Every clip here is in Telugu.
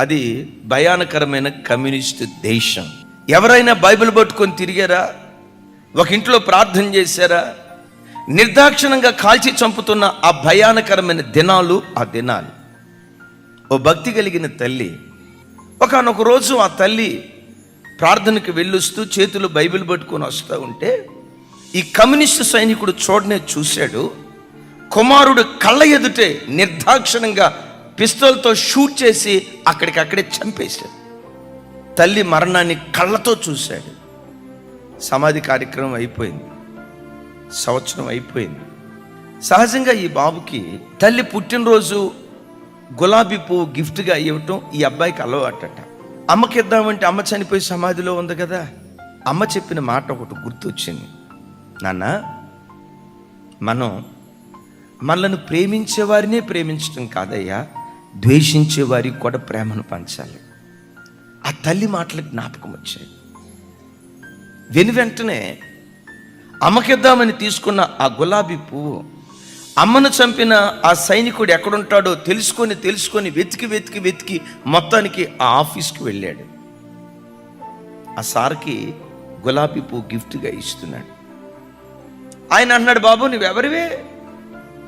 అది భయానకరమైన కమ్యూనిస్ట్ దేశం. ఎవరైనా బైబిల్ పట్టుకొని తిరిగారా? ఒక ఇంట్లో ప్రార్థన చేశారా? నిర్దాక్షిణంగా కాల్చి చంపుతున్న ఆ భయానకరమైన దినాలు ఆ దినాలు. ఓ భక్తి కలిగిన తల్లి ఒకనొక రోజు ఆ తల్లి ప్రార్థనకు వెళ్ళొస్తూ చేతులు బైబిల్ పట్టుకొని వస్తూ ఉంటే ఈ కమ్యూనిస్టు సైనికుడు చూడనే చూశాడు. కుమారుడు కళ్ళ ఎదుటే నిర్దాక్షిణంగా పిస్తోల్తో షూట్ చేసి అక్కడికక్కడే చంపేశాడు. తల్లి మరణాన్ని కళ్ళతో చూశాడు. సమాధి కార్యక్రమం అయిపోయింది. సంవత్సరం అయిపోయింది. సహజంగా ఈ బాబుకి తల్లి పుట్టినరోజు గులాబీ పువ్వు గిఫ్ట్గా ఇవ్వటం ఈ అబ్బాయికి అలవాటట. అమ్మకి ఇద్దామంటే అమ్మ చనిపోయి సమాధిలో ఉంది కదా? అమ్మ చెప్పిన మాట ఒకటి గుర్తొచ్చింది. నాన్న మనం మనల్ని ప్రేమించే వారినే ప్రేమించడం కాదయ్యా. ద్వేషించే వారికి కూడా ప్రేమను పంచాలి. ఆ తల్లి మాటలకు జ్ఞాపకం వచ్చాయి. వెను వెంటనే అమ్మకిద్దామని తీసుకున్న ఆ గులాబీ పువ్వు అమ్మను చంపిన ఆ సైనికుడు ఎక్కడుంటాడో తెలుసుకొని తెలుసుకొని వెతికి వెతికి వెతికి మొత్తానికి ఆ ఆఫీస్కి వెళ్ళాడు. ఆ సార్కి గులాబీ పువ్వు గిఫ్ట్గా ఇస్తున్నాడు. ఆయన అన్నాడు బాబు నువ్వెవరివే?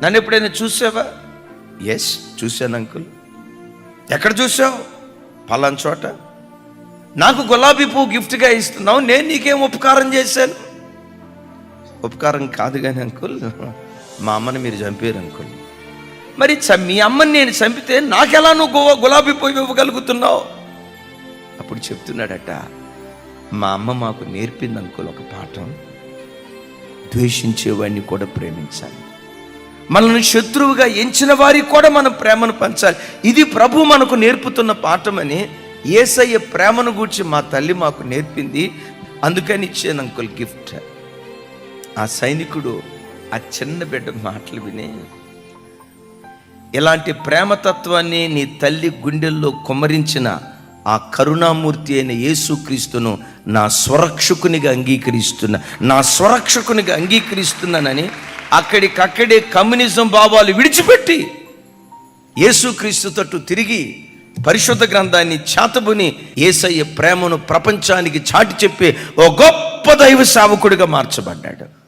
నన్ను ఎప్పుడైనా చూసావా? ఎస్ చూశాను అంకుల్. ఎక్కడ చూసావు పలాన్ చోట. నాకు గులాబీ పువ్వు గిఫ్ట్గా ఇస్తున్నావు నేను నీకేం ఉపకారం చేశాను? ఉపకారం కాదు కానీ అంకుల్ మా అమ్మని మీరు చంపారు అంకుల్. మరి చ- మీ అమ్మని నేను చంపితే నాకెలా నువ్వు గు- గులాబీ పువ్వు ఇవ్వగలుగుతున్నావు? అప్పుడు చెప్తున్నాడట మా అమ్మ మాకు నేర్పింది అంకుల్ ఒక పాఠం. ద్వేషించేవాడిని కూడా ప్రేమించాలి. మనల్ని శత్రువుగా ఎంచిన వారికి కూడా మనం ప్రేమను పంచాలి. ఇది ప్రభు మనకు నేర్పుతున్న పాఠమని ఏసయ్య ప్రేమను గూర్చి మా తల్లి మాకు నేర్పింది. అందుకని ఇచ్చాను అంకుల్ గిఫ్ట్. ఆ సైనికుడు ఆ చిన్న బిడ్డ మాటలు విని ఇలాంటి ప్రేమతత్వాన్ని నీ తల్లి గుండెల్లో కుమ్మరించిన ఆ కరుణామూర్తి అయిన యేసుక్రీస్తును నా స్వరక్షకునిగా అంగీకరిస్తున్నా. నా స్వరక్షకునిగా అంగీకరిస్తున్నానని అక్కడికక్కడే కమ్యూనిజం భావాలు విడిచిపెట్టి యేసుక్రీస్తు తట్టు తిరిగి పరిశుద్ధ గ్రంథాన్ని చేతబుని ఏసయ్య ప్రేమను ప్రపంచానికి చాటి చెప్పే ఓ గొప్ప దైవ సేవకుడిగా మార్చబడ్డాడు.